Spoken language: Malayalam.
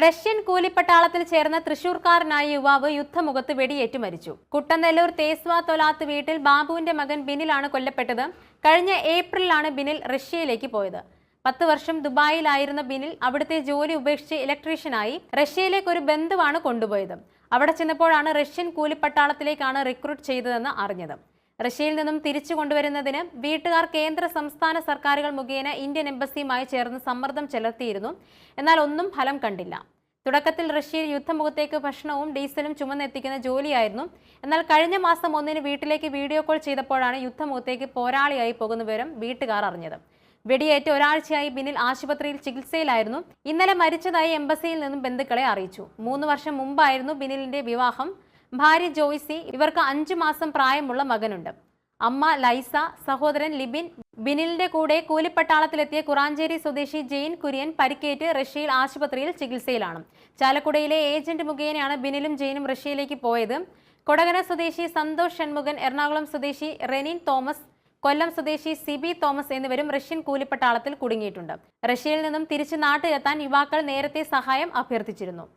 റഷ്യൻ കൂലിപ്പട്ടാളത്തിൽ ചേർന്ന തൃശൂർക്കാരനായ യുവാവ് യുദ്ധമുഖത്ത് വെടിയേറ്റ് മരിച്ചു. കുട്ടനെല്ലൂർ തേസ്വാ തൊലാത്ത് വീട്ടിൽ ബാബുവിന്റെ മകൻ ബിനിലാണ് കൊല്ലപ്പെട്ടത്. കഴിഞ്ഞ ഏപ്രിലാണ് ബിനിൽ റഷ്യയിലേക്ക് പോയത്. പത്ത് വർഷം ദുബായിലായിരുന്ന ബിനിൽ അവിടുത്തെ ജോലി ഉപേക്ഷിച്ച് ഇലക്ട്രീഷ്യനായി റഷ്യയിലേക്ക് ഒരു ബന്ധുവാണ് കൊണ്ടുപോയത്. അവിടെ ചെന്നപ്പോഴാണ് റഷ്യൻ കൂലിപ്പട്ടാളത്തിലേക്കാണ് റിക്രൂട്ട് ചെയ്തതെന്ന് അറിഞ്ഞത്. റഷ്യയിൽ നിന്നും തിരിച്ചു കൊണ്ടുവരുന്നതിന് വീട്ടുകാർ കേന്ദ്ര സംസ്ഥാന സർക്കാരുകൾ മുഖേന ഇന്ത്യൻ എംബസിയുമായി ചേർന്ന് സമ്മർദ്ദം ചെലുത്തിയിരുന്നു. എന്നാൽ ഒന്നും ഫലം കണ്ടില്ല. തുടക്കത്തിൽ റഷ്യയിൽ യുദ്ധമുഖത്തേക്ക് ഭക്ഷണവും ഡീസലും ചുമന്നെത്തിക്കുന്ന ജോലിയായിരുന്നു. എന്നാൽ കഴിഞ്ഞ മാസം ഒന്നിന് വീട്ടിലേക്ക് വീഡിയോ കോൾ ചെയ്തപ്പോഴാണ് യുദ്ധമുഖത്തേക്ക് പോരാളിയായി പോകുന്ന വിവരം വീട്ടുകാർ അറിഞ്ഞത്. വെടിയേറ്റ് ഒരാഴ്ചയായി ബിനിൽ ആശുപത്രിയിൽ ചികിത്സയിലായിരുന്നു. ഇന്നലെ മരിച്ചതായി എംബസിയിൽ നിന്നും ബന്ധുക്കളെ അറിയിച്ചു. മൂന്ന് വർഷം മുമ്പായിരുന്നു ബിനിലിന്റെ വിവാഹം. ഭാര്യ ജോയ്സി ഇവർക്ക് അഞ്ചു മാസം പ്രായമുള്ള മകനുണ്ട്. അമ്മ ലൈസ സഹോദരൻ ലിബിൻ ബിനിലിന്റെ കൂടെ കൂലിപ്പട്ടാളത്തിലെത്തിയ കുറാഞ്ചേരി സ്വദേശി ജെയിൻ കുര്യൻ പരിക്കേറ്റ് റഷ്യയിൽ ആശുപത്രിയിൽ ചികിത്സയിലാണ്. ചാലക്കുടയിലെ ഏജന്റ് മുഖേനയാണ് ബിനിലും ജെയിനും റഷ്യയിലേക്ക് പോയത്. കൊടകര സ്വദേശി സന്തോഷ് ഷൺമുഖൻ എറണാകുളം സ്വദേശി റെനിൻ തോമസ് കൊല്ലം സ്വദേശി സിബി തോമസ് എന്നിവരും റഷ്യൻ കൂലിപ്പട്ടാളത്തിൽ കുടുങ്ങിയിട്ടുണ്ട്. റഷ്യയിൽ നിന്നും തിരിച്ച് നാട്ടിലെത്താൻ യുവാക്കൾ നേരത്തെ സഹായം അഭ്യർത്ഥിച്ചിരുന്നു.